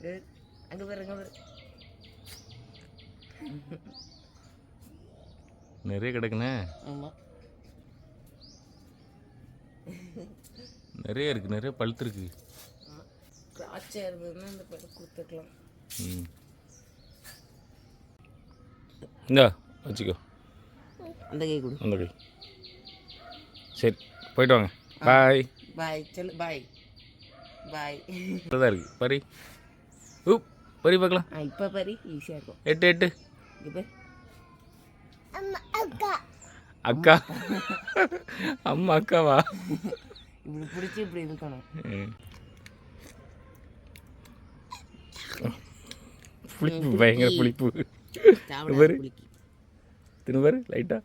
அங்கே பாரு அங்கே பாரு நிறைய கிடக்குண்ணே. ஆமாம் நிறைய இருக்குது நிறைய பழுத்துருக்கு திராட்சை இருந்ததுன்னா இந்த பழம் கொடுத்துக்கலாம். ம். இந்தா வச்சுக்கோ. அந்த கை கொடு. அந்த கை. சரி போயிட்டு வாங்க. பாய் பாய் சொல்லு பாய் பாய் தான் இருக்குது பரி. ஊப் பரி பார்க்கலாம். இப்போ பாரு ஈஸியாக இருக்கும். எட்டு எட்டு. அக்கா. அம்மா அக்காவா? இப்படி பிடிச்சி இப்படி இருக்கணும். புளிப்பு பயங்கர புளிப்பு. திரும்ப லைட்டாக